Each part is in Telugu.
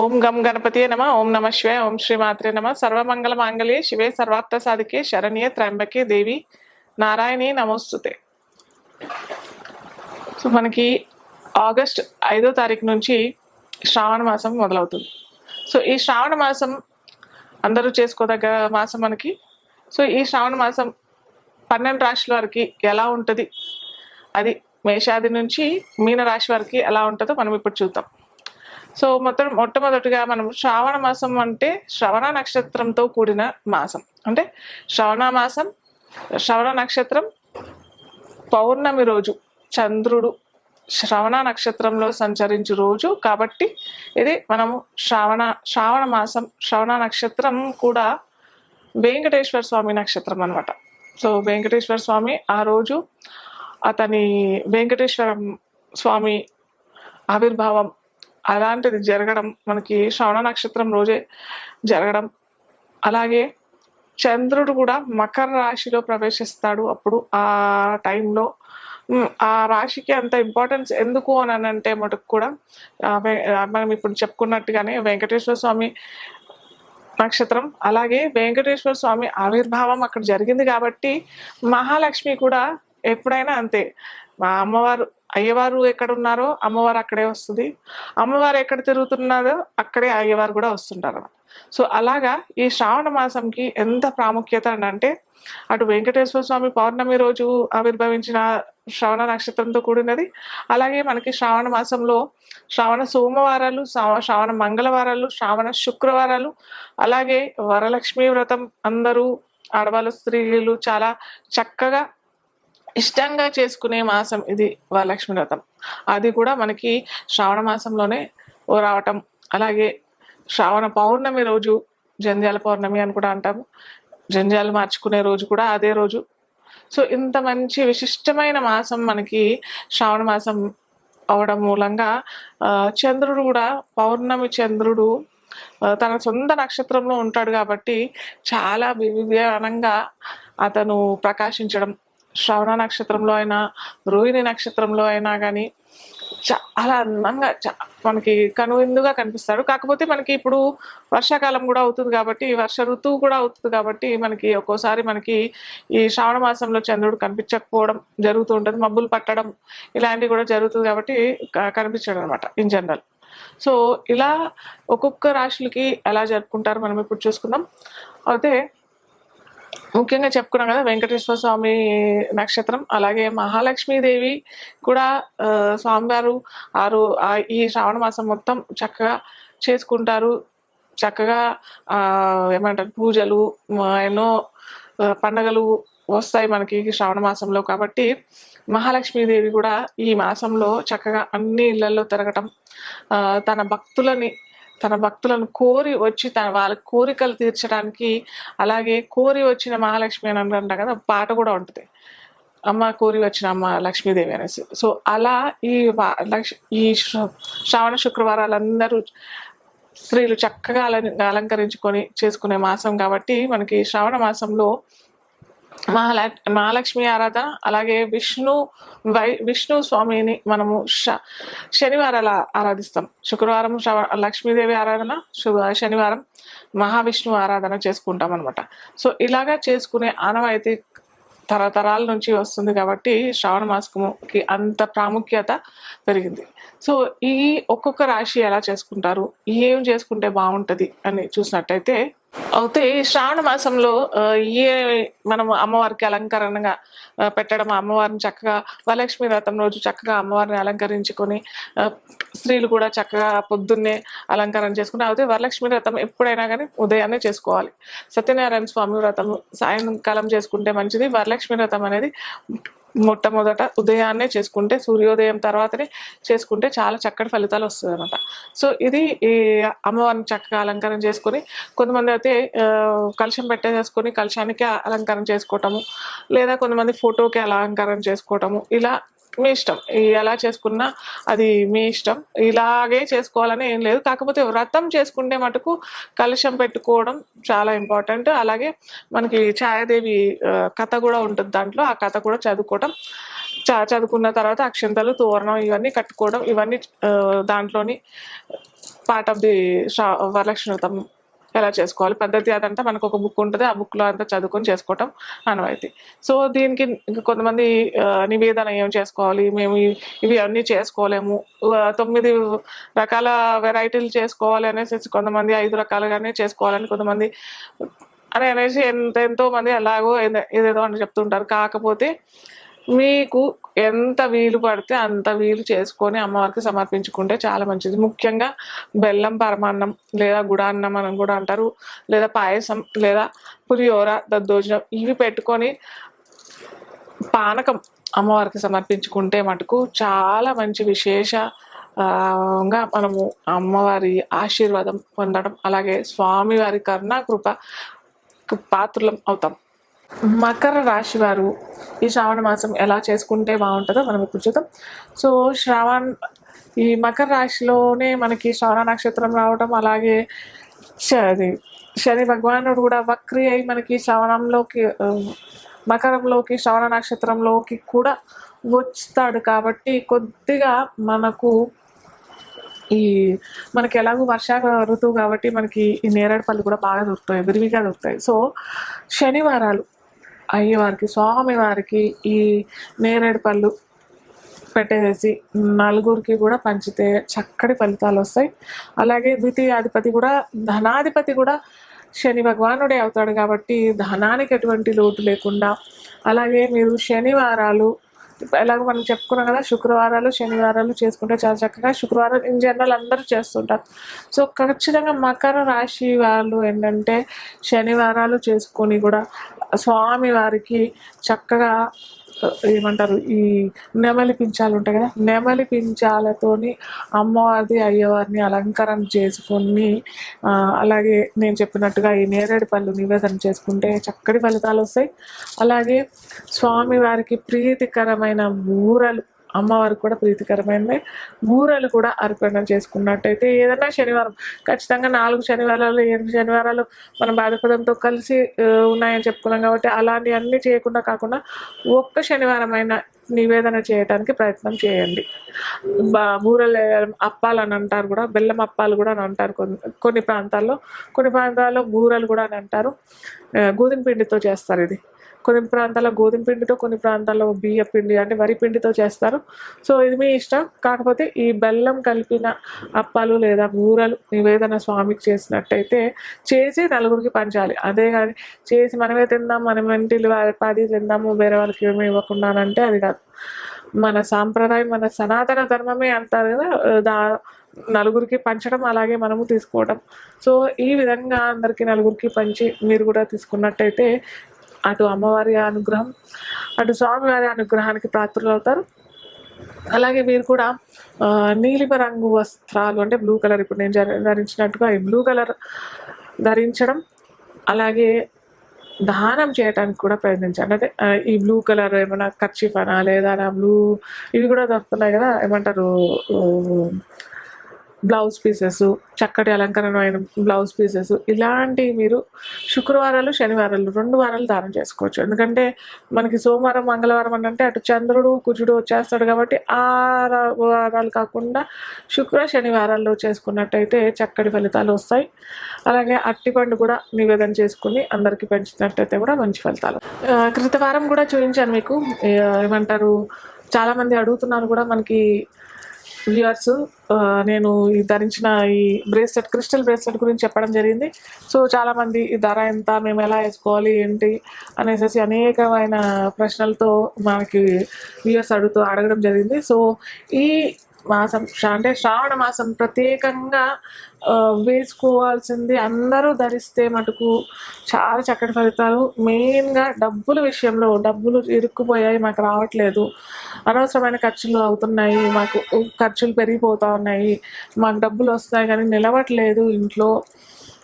ఓం గం గణపతియే నమ ఓం నమ శివే ఓం శ్రీ మాత్రే నమ. సర్వమంగళ మాంగళ్యే శివే సర్వార్థ సాధికే శరణ్యే త్ర్యంబకే దేవి నారాయణి నమోస్తుతే. సో మనకి ఆగస్ట్ ఐదో తారీఖు నుంచి శ్రావణ మాసం మొదలవుతుంది. సో ఈ శ్రావణ మాసం అందరూ చేసుకోదగ్గ మాసం మనకి. సో ఈ శ్రావణ మాసం పన్నెండు రాశుల వారికి ఎలా ఉంటుంది? అది మేషాది నుంచి మీన రాశి వారికి ఎలా ఉంటుందో మనం ఇప్పుడు చూద్దాం. సో మొత్తం మొట్టమొదటిగా మనం శ్రావణ మాసం అంటే శ్రవణ నక్షత్రంతో కూడిన మాసం. అంటే శ్రవణ మాసం శ్రవణ నక్షత్రం పౌర్ణమి రోజు చంద్రుడు శ్రవణ నక్షత్రంలో సంచరించు రోజు కాబట్టి ఇది మనము శ్రావణ శ్రావణ మాసం శ్రవణ నక్షత్రం కూడా వెంకటేశ్వర స్వామి నక్షత్రం అనమాట సో వెంకటేశ్వర స్వామి ఆ రోజు అతని వెంకటేశ్వర స్వామి ఆవిర్భావం అలాంటిది జరగడం మనకి శ్రవణ నక్షత్రం రోజే జరగడం. అలాగే చంద్రుడు కూడా మకర రాశిలో ప్రవేశిస్తాడు అప్పుడు ఆ టైంలో. ఆ రాశికి అంత ఇంపార్టెన్స్ ఎందుకు అని అంటే మటుకు కూడా మనం ఇప్పుడు చెప్పుకున్నట్టుగానే వెంకటేశ్వర స్వామి నక్షత్రం అలాగే వెంకటేశ్వర స్వామి ఆవిర్భావం అక్కడ జరిగింది కాబట్టి మహాలక్ష్మి కూడా ఎప్పుడైనా అంతే. మా అమ్మవారు అయ్యవారు ఎక్కడ ఉన్నారో అమ్మవారు అక్కడే వస్తుంది. అమ్మవారు ఎక్కడ తిరుగుతున్నారో అక్కడే అయ్యవారు కూడా వస్తుంటారు సో అలాగా ఈ శ్రావణ మాసంకి ఎంత ప్రాముఖ్యత అంటే అటు వెంకటేశ్వర స్వామి పౌర్ణమి రోజు ఆవిర్భవించిన శ్రవణ నక్షత్రంతో కూడినది. అలాగే మనకి శ్రావణ మాసంలో శ్రావణ సోమవారాలు శ్రావణ మంగళవారాలు శ్రావణ శుక్రవారాలు అలాగే వరలక్ష్మి వ్రతం అందరూ ఆడవాళ్ళు స్త్రీలు చాలా చక్కగా ఇష్టంగా చేసుకునే మాసం ఇది వరలక్ష్మి వ్రతం. అది కూడా మనకి శ్రావణ మాసంలోనే రావటం. అలాగే శ్రావణ పౌర్ణమి రోజు జంధ్యాల పౌర్ణమి అని కూడా అంటాము. జంధ్యాలు మార్చుకునే రోజు కూడా అదే రోజు. సో ఇంత మంచి విశిష్టమైన మాసం మనకి శ్రావణ మాసం అవడం మూలంగా చంద్రుడు కూడా పౌర్ణమి చంద్రుడు తన సొంత నక్షత్రంలో ఉంటాడు కాబట్టి చాలా వివిధానంగా అతను ప్రకాశించడం శ్రవణ నక్షత్రంలో అయినా రోహిణి నక్షత్రంలో అయినా కానీ చాలా అందంగా చా- మనకి కనువిందుగా కనిపిస్తాడు. కాకపోతే మనకి ఇప్పుడు వర్షాకాలం కూడా అవుతుంది కాబట్టి వర్ష ఋతువు కూడా అవుతుంది కాబట్టి మనకి ఒక్కోసారి మనకి ఈ శ్రావణ మాసంలో చంద్రుడు కనిపించకపోవడం జరుగుతూ ఉంటుంది. మబ్బులు పట్టడం ఇలాంటివి కూడా జరుగుతుంది కాబట్టి కనిపించడం అనమాట ఇన్ జనరల్. సో ఇలా ఒక్కొక్క రాశులకి ఎలా జరుపుకుంటారు మనం ఇప్పుడు చూసుకుందాం. అయితే ముఖ్యంగా చెప్పుకున్నాం కదా వెంకటేశ్వర స్వామి నక్షత్రం అలాగే మహాలక్ష్మీదేవి కూడా స్వామివారు ఆరు ఈ శ్రావణ మాసం మొత్తం చక్కగా చేసుకుంటారు. చక్కగా ఏమంటారు పూజలు ఎన్నో పండగలు వస్తాయి మనకి శ్రావణ మాసంలో కాబట్టి మహాలక్ష్మీదేవి కూడా ఈ మాసంలో చక్కగా అన్ని ఇళ్ళలో తిరగటం తన భక్తులని తన భక్తులను కోరి వచ్చి తన వాళ్ళ కోరికలు తీర్చడానికి అలాగే కోరి వచ్చిన మహాలక్ష్మి అని అంటాం కదా పాట కూడా ఉంటుంది. అమ్మ కోరి వచ్చిన అమ్మ లక్ష్మీదేవి అనేసి. సో అలా ఈ ఈ శ్ర- శ్రావణ శుక్రవారాలందరూ స్త్రీలు చక్కగా అలం- అలంకరించుకొని చేసుకునే మాసం కాబట్టి మనకి శ్రావణ మాసంలో మహాల మహాలక్ష్మి ఆరాధన అలాగే విష్ణు వై విష్ణు స్వామిని మనము శ శనివారాల ఆరాధిస్తాం. శుక్రవారం శ్రవ- లక్ష్మీదేవి ఆరాధన శనివారం మహావిష్ణు ఆరాధన చేసుకుంటాం అనమాట సో ఇలాగా చేసుకునే ఆనవాయితీ తరతరాల నుంచి వస్తుంది కాబట్టి శ్రావణ మాసముకి అంత ప్రాముఖ్యత పెరిగింది. సో ఈ ఒక్కొక్క రాశి ఎలా చేసుకుంటారు ఏం చేసుకుంటే బాగుంటుంది అని చూసినట్టయితే అయితే శ్రావణ మాసంలో ఆ, ఏ మనం అమ్మవారికి అలంకరణగా పెట్టడం అమ్మవారిని చక్కగా వరలక్ష్మి వ్రతం రోజు చక్కగా అమ్మవారిని అలంకరించుకొని స్త్రీలు కూడా చక్కగా పొద్దున్నే అలంకరణ చేసుకుని అయితే వరలక్ష్మి వ్రతం ఎప్పుడైనా కానీ ఉదయాన్నే చేసుకోవాలి. సత్యనారాయణ స్వామి వ్రతం సాయంకాలం చేసుకుంటే మంచిది వరలక్ష్మి వ్రతం అనేది మొట్టమొదట ఉదయాన్నే చేసుకుంటే సూర్యోదయం తర్వాతనే చేసుకుంటే చాలా చక్కటి ఫలితాలు వస్తుంది అనమాట సో ఇది ఈ అమ్మవారిని చక్కగా అలంకరణ చేసుకొని కొంతమంది అయితే కలుషం పెట్టేసేసుకొని కలుషానికి అలంకరణ చేసుకోవటము లేదా కొంతమంది ఫోటోకి అలంకరణ చేసుకోవటము ఇలా మీ ఇష్టం. ఎలా చేసుకున్నా అది మీ ఇష్టం. ఇలాగే చేసుకోవాలని ఏం లేదు. కాకపోతే వ్రతం చేసుకుంటే మటుకు కలుషం పెట్టుకోవడం చాలా ఇంపార్టెంట్. అలాగే మనకి ఛాయాదేవి కథ కూడా ఉంటుంది దాంట్లో. ఆ కథ కూడా చదువుకోవడం చా చదువుకున్న తర్వాత అక్షంతలు తోరణం ఇవన్నీ కట్టుకోవడం ఇవన్నీ దాంట్లోని పార్ట్ ఆఫ్ ది వరలక్ష్మి వ్రతం ఎలా చేసుకోవాలి? పద్ధతి అదంతా మనకు ఒక బుక్ ఉంటుంది. ఆ బుక్లో అంతా చదువుకొని చేసుకోవటం అనవైతే సో దీనికి కొంతమంది నివేదన ఏం చేసుకోవాలి? మేము ఇవి అన్నీ చేసుకోలేము. తొమ్మిది రకాల వెరైటీలు చేసుకోవాలి అనేసి కొంతమంది ఐదు రకాలుగానే చేసుకోవాలని కొంతమంది అని అనేసి ఎంత ఎంతో మంది అలాగో ఏదేదో అని చెప్తుంటారు. కాకపోతే మీకు ఎంత వీలు పడితే అంత వీలు చేసుకొని అమ్మవారికి సమర్పించుకుంటే చాలా మంచిది. ముఖ్యంగా బెల్లం పరమాన్నం లేదా గుడాన్నం అని కూడా అంటారు. లేదా పాయసం లేదా పులిహోర దద్దోజనం ఇవి పెట్టుకొని పానకం అమ్మవారికి సమర్పించుకుంటే మటుకు చాలా మంచి విశేష ఆ, గా మనము అమ్మవారి ఆశీర్వాదం పొందడం అలాగే స్వామివారి కరుణా కృప పాత్రలం అవుతాం. మకర రాశి వారు ఈ శ్రావణ మాసం ఎలా చేసుకుంటే బాగుంటుందో మనం ఇప్పుడు చూద్దాం. సో శ్రావణ్ ఈ మకర రాశిలోనే మనకి శ్రవణ నక్షత్రం రావడం అలాగే శ- అది శని భగవానుడు కూడా వక్రి అయి మనకి శ్రవణంలోకి మకరంలోకి శ్రవణ నక్షత్రంలోకి కూడా వస్తాడు కాబట్టి కొద్దిగా మనకు ఈ మనకి ఎలాగో వర్ష ఋతువు కాబట్టి మనకి ఈ నేరేడు పళ్ళు కూడా బాగా దొరుకుతాయి విరివిగా దొరుకుతాయి. సో శనివారాలు అయ్యవారికి స్వామివారికి ఈ నేరేడు పళ్ళు పెట్టేసి నలుగురికి కూడా పంచితే చక్కటి ఫలితాలు వస్తాయి. అలాగే ద్వితీయాధిపతి కూడా ధనాధిపతి కూడా శని భగవానుడే అవుతాడు కాబట్టి ధనానికి ఎటువంటి లోటు లేకుండా అలాగే మీరు శనివారాలు ఎలాగో మనం చెప్పుకున్నాం కదా శుక్రవారాలు శనివారాలు చేసుకుంటే చాలా చక్కగా శుక్రవారం ఇన్ జనరల్ అందరూ చేస్తుంటారు. సో ఖచ్చితంగా మకర రాశి వాళ్ళు ఏంటంటే శనివారాలు చేసుకొని కూడా స్వామి వారికి చక్కగా ఏమంటారు? ఈ నెమలి పించాలు ఉంటాయి కదా? నెమలి పించాలతోని అమ్మవారిది అయ్యవారిని అలంకరణ చేసుకొని అలాగే నేను చెప్పినట్టుగా ఈ నేరేడు పళ్ళు నివేదన చేసుకుంటే చక్కటి ఫలితాలు వస్తాయి. అలాగే స్వామివారికి ప్రీతికరమైన బూరలు అమ్మవారికి కూడా ప్రీతికరమైనవి. బూరలు కూడా అర్పణ చేసుకున్నట్టయితే ఏదైనా శనివారం ఖచ్చితంగా నాలుగు శనివారాలు ఎనిమిది శనివారాలు మన బాధపడంతో కలిసి ఉన్నాయని చెప్పుకున్నాం కాబట్టి అలాంటి అన్నీ చేయకుండా కాకుండా ఒక్క శనివారమైన నివేదన చేయడానికి ప్రయత్నం చేయండి. బా బూరెలు అప్పాలు అని అంటారు కూడా బెల్లం అప్పాలు కూడా అని అంటారు కొన్ని కొన్ని ప్రాంతాల్లో. కొన్ని ప్రాంతాల్లో బూరెలు కూడా అని అంటారు. గోధుమ పిండితో చేస్తారు ఇది. కొన్ని ప్రాంతాల్లో గోధుమ పిండితో కొన్ని ప్రాంతాల్లో బియ్య పిండి అంటే వరి పిండితో చేస్తారు. సో ఇది మీ ఇష్టం. కాకపోతే ఈ బెల్లం కలిపిన అప్పాలు లేదా బూరలు నివేదన స్వామికి చేసినట్టయితే చేసి నలుగురికి పంచాలి. అదే కానీ చేసి మనమే తిందాం మనం ఇంటిల్లి వారి పది తిందాము వేరే వాళ్ళకి ఏమీ ఇవ్వకుండా అంటే అది కాదు. మన సాంప్రదాయం మన సనాతన ధర్మమే అంటారు కదా దా నలుగురికి పంచడం అలాగే మనము తీసుకోవడం సో ఈ విధంగా అందరికీ నలుగురికి పంచి మీరు కూడా తీసుకున్నట్టయితే అటు అమ్మవారి అనుగ్రహం అటు స్వామివారి అనుగ్రహానికి పాత్రలు అవుతారు. అలాగే వీరు కూడా నీలిమ రంగు వస్త్రాలు అంటే బ్లూ కలర్ ఇప్పుడు నేను ధరించినట్టుగా ఈ బ్లూ కలర్ ధరించడం అలాగే దానం చేయడానికి కూడా ప్రయత్నించండి. అంటే ఈ బ్లూ కలర్ ఏమైనా ఖర్చీఫనా లేదా బ్లూ ఇవి కూడా దొరుకుతున్నాయి కదా ఏమంటారు బ్లౌజ్ పీసెస్ చక్కటి అలంకరణమైన బ్లౌజ్ పీసెస్ ఇలాంటివి మీరు శుక్రవారాలు శనివారాలు రెండు వారాలు దానం చేసుకోవచ్చు. ఎందుకంటే మనకి సోమవారం మంగళవారం అని అంటే అటు చంద్రుడు కుజుడు వచ్చేస్తాడు కాబట్టి ఆ వారాలు కాకుండా శుక్ర శనివారాల్లో చేసుకున్నట్టయితే చక్కటి ఫలితాలు వస్తాయి. అలాగే అట్టిపండు కూడా నివేదన చేసుకుని అందరికీ పెంచినట్టయితే కూడా మంచి ఫలితాలు. క్రితవారం కూడా చూపించాను మీకు. ఏమంటారు? చాలామంది అడుగుతున్నారు కూడా మనకి వ్యూవర్స్. నేను ఈ ధరించిన ఈ బ్రేస్లెట్ క్రిస్టల్ బ్రేస్లెట్ గురించి చెప్పడం జరిగింది. సో చాలామంది ఈ ధర ఎంత మేము ఎలా వేసుకోవాలి ఏంటి అనేసి అనేకమైన ప్రశ్నలతో మనకి వ్యూవర్స్ అడుగుతూ అడగడం జరిగింది. సో ఈ మాసం అంటే శ్రావణ మాసం ప్రత్యేకంగా వేసుకోవాల్సింది అందరూ ధరిస్తే మటుకు చాలా చక్కటి ఫలితాలు. మెయిన్గా డబ్బుల విషయంలో డబ్బులు ఇరుక్కుపోయాయి మాకు రావట్లేదు. అనవసరమైన ఖర్చులు అవుతున్నాయి మాకు ఖర్చులు పెరిగిపోతూ ఉన్నాయి మాకు డబ్బులు వస్తాయి కానీ నిలవట్లేదు ఇంట్లో.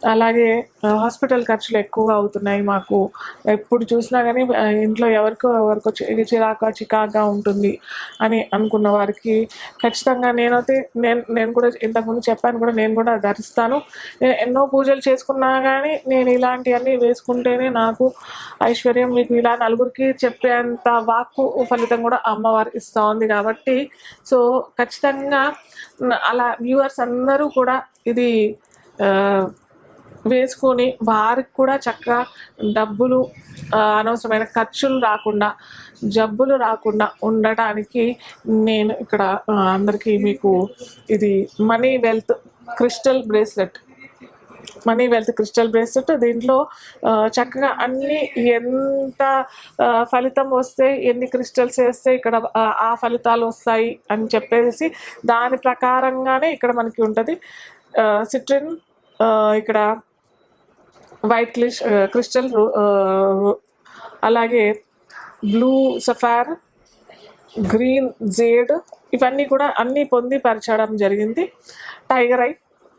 అలాగే హాస్పిటల్ ఖర్చులు ఎక్కువగా అవుతున్నాయి మాకు. ఎప్పుడు చూసినా కానీ ఇంట్లో ఎవరికో ఎవరికో చిరాక చికాగా ఉంటుంది అని అనుకున్న వారికి ఖచ్చితంగా నేనైతే నేను నేను కూడా ఇంతకుముందు చెప్పాను కూడా నేను కూడా ధరిస్తాను. నేను ఎన్నో పూజలు చేసుకున్నా కానీ నేను ఇలాంటివన్నీ వేసుకుంటేనే నాకు ఐశ్వర్యం మీకు ఇలా నలుగురికి చెప్పేంత వాక్కు ఫలితం కూడా అమ్మవారు ఇస్తూ ఉంది కాబట్టి సో ఖచ్చితంగా అలా వ్యూవర్స్ అందరూ కూడా ఇది వేసుకొని వారికి కూడా చక్కగా డబ్బులు అనవసరమైన ఖర్చులు రాకుండా జబ్బులు రాకుండా ఉండటానికి నేను ఇక్కడ అందరికీ మీకు ఇది money wealth crystal bracelet. Money wealth crystal bracelet. దీంట్లో చక్కగా అన్ని ఎంత ఫలితం వస్తే ఎన్ని క్రిస్టల్స్ వేస్తే ఇక్కడ ఆ ఫలితాలు వస్తాయి అని చెప్పేసి దాని ప్రకారంగానే ఇక్కడ మనకి ఉంటుంది. సిట్రిన్ ఇక్కడ వైట్ క్లిష్ క్రిస్టల్ అలాగే బ్లూ సఫార్ గ్రీన్ జేడ్ ఇవన్నీ కూడా అన్నీ పొందిపరచడం జరిగింది. టైగర్ ఐ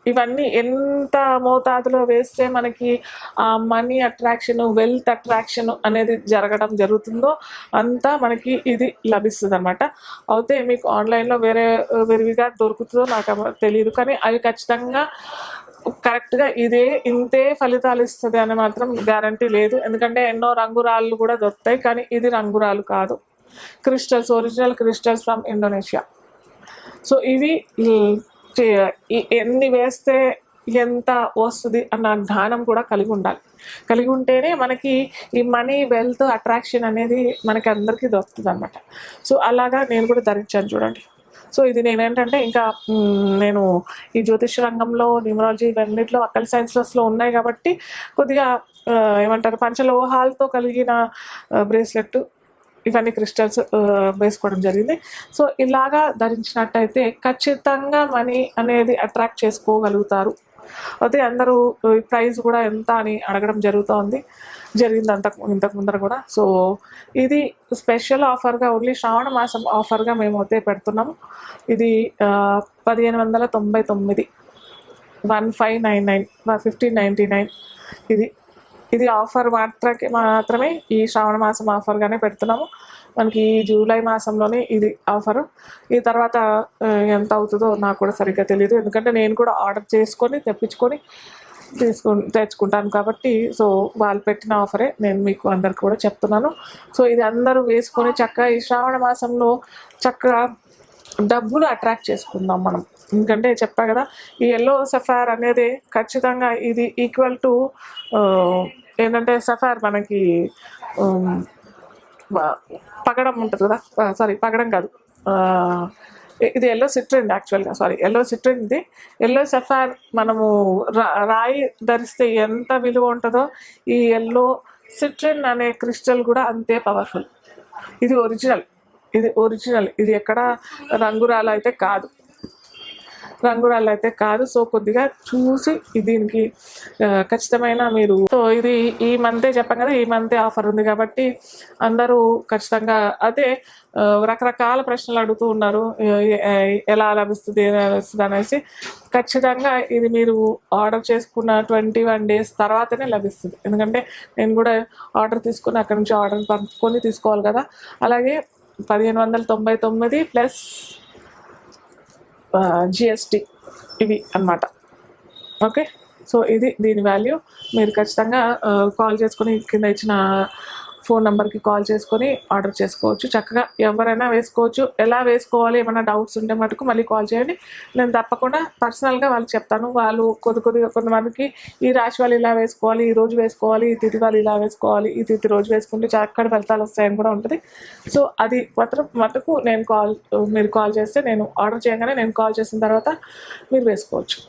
ఇవన్నీ ఎంత మోతాదులో వేస్తే మనకి ఆ మనీ అట్రాక్షన్ వెల్త్ అట్రాక్షన్ అనేది జరగడం జరుగుతుందో అంతా మనకి ఇది లభిస్తుంది అనమాట అయితే మీకు ఆన్లైన్లో వేరే విరివిగా దొరుకుతుందో నాకు తెలియదు కానీ అవి ఖచ్చితంగా కరెక్ట్గా ఇదే ఇంతే ఫలితాలు ఇస్తుంది అని మాత్రం గ్యారంటీ లేదు. ఎందుకంటే ఎన్నో రంగురాళ్ళు కూడా దొరుకుతాయి కానీ ఇది రంగురాలు కాదు. Crystals original crystals from Indonesia so ఇవి ఎన్ని వేస్తే ఎంత వస్తుంది అన్న జ్ఞానం కూడా కలిగి ఉండాలి. కలిగి ఉంటేనే మనకి ఈ మనీ వెల్త్ అట్రాక్షన్ అనేది మనకి అందరికీ దొరుకుతుంది అనమాట సో అలాగా నేను కూడా ధరించాను చూడండి. సో ఇది నేనేంటంటే ఇంకా నేను ఈ జ్యోతిష్ రంగంలో న్యూమరాలజీ ఇవన్నిట్లో అక్కడ సైన్సెస్లో ఉన్నాయి కాబట్టి కొద్దిగా ఏమంటారు పంచలోహాలతో కలిగిన బ్రేస్లెట్ ఇవన్నీ క్రిస్టల్స్ వేసుకోవడం జరిగింది. సో ఇలాగా ధరించినట్టయితే ఖచ్చితంగా మనీ అనేది అట్రాక్ట్ చేసుకోగలుగుతారు. అయితే అందరూ ప్రైజ్ ప్రైస్ కూడా ఎంత అని అడగడం జరుగుతోంది. జరిగింది అంత ఇంతకు ముందర కూడా. సో ఇది స్పెషల్ ఆఫర్గా ఓన్లీ శ్రావణ మాసం ఆఫర్గా మేము అయితే పెడుతున్నాము. ఇది పదిహేను వందల తొంభై తొమ్మిది. One five nine nine fifteen ninety nine. ఇది ఇది ఆఫర్ మాత్రకే మాత్రమే ఈ శ్రావణ మాసం ఆఫర్గానే పెడుతున్నాము. మనకి ఈ జూలై మాసంలోనే ఇది ఆఫర్. ఈ తర్వాత ఎంత అవుతుందో నాకు కూడా సరిగ్గా తెలియదు ఎందుకంటే నేను కూడా ఆర్డర్ చేసుకొని తెప్పించుకొని తీసుకు తెచ్చుకుంటాను కాబట్టి సో వాళ్ళు పెట్టిన ఆఫరే నేను మీకు అందరికి కూడా చెప్తున్నాను. సో ఇది అందరూ వేసుకొని చక్కగా ఈ శ్రావణ మాసంలో చక్కగా డబ్బులు అట్రాక్ట్ చేసుకుందాం మనం. ఎందుకంటే చెప్పా కదా ఈ ఎల్లో సఫార్ అనేది ఖచ్చితంగా ఇది ఈక్వల్ టు ఏంటంటే సఫార్ మనకి పగడం ఉంటుంది కదా? సారీ పగడం కాదు. ఇది ఎల్లో సిట్రిన్ యాక్చువల్గా సారీ ఎల్లో సిట్రిన్ ఇది. ఎల్లో సఫార్ మనము రా- రాయి ధరిస్తే ఎంత విలువ ఉంటుందో ఈ ఎల్లో సిట్రిన్ అనే క్రిస్టల్ కూడా అంతే పవర్ఫుల్ ఇది ఒరిజినల్ ఇది ఒరిజినల్ ఇది ఎక్కడ రంగురాలు అయితే కాదు. రంగురాళ్ళు అయితే కాదు. సో కొద్దిగా చూసి దీనికి ఖచ్చితమైన మీరు సో ఇది ఈ మంతే చెప్పాం కదా ఈ మంతే ఆఫర్ ఉంది కాబట్టి అందరూ ఖచ్చితంగా అదే రకరకాల ప్రశ్నలు అడుగుతూ ఉన్నారు. ఎలా లభిస్తుంది ఎలా లభిస్తుంది అనేసి. ఖచ్చితంగా ఇది మీరు ఆర్డర్ చేసుకున్న ట్వంటీ వన్ డేస్ తర్వాతనే లభిస్తుంది. ఎందుకంటే నేను కూడా ఆర్డర్ తీసుకుని అక్కడ నుంచి ఆర్డర్ పంపుకొని తీసుకోవాలి కదా. అలాగే పదిహేను వందల తొంభై తొమ్మిది ప్లస్ జిఎస్టి ఇవి అన్నమాట. ఓకే? సో ఇది దీని వాల్యూ. మీరు ఖచ్చితంగా కాల్ చేసుకుని కింద ఇచ్చిన ఫోన్ నెంబర్కి కాల్ చేసుకొని ఆర్డర్ చేసుకోవచ్చు. చక్కగా ఎవరైనా వేసుకోవచ్చు. ఎలా వేసుకోవాలి? ఏమైనా డౌట్స్ ఉంటే మటుకు మళ్ళీ కాల్ చేయండి. నేను తప్పకుండా పర్సనల్గా వాళ్ళకి చెప్తాను. వాళ్ళు కొద్ది కొద్దిగా కొంతమందికి ఈ రాశి వాళ్ళు ఇలా వేసుకోవాలి ఈ రోజు వేసుకోవాలి ఈ తిథి వాళ్ళు ఇలా వేసుకోవాలి ఈ తిథి రోజు వేసుకుంటే చక్కడ ఫలితాలు వస్తాయని కూడా ఉంటుంది. సో అది మాత్రం మటుకు నేను కాల్ మీరు కాల్ చేస్తే నేను ఆర్డర్ చేయగానే నేను కాల్ చేసిన తర్వాత మీరు వేసుకోవచ్చు.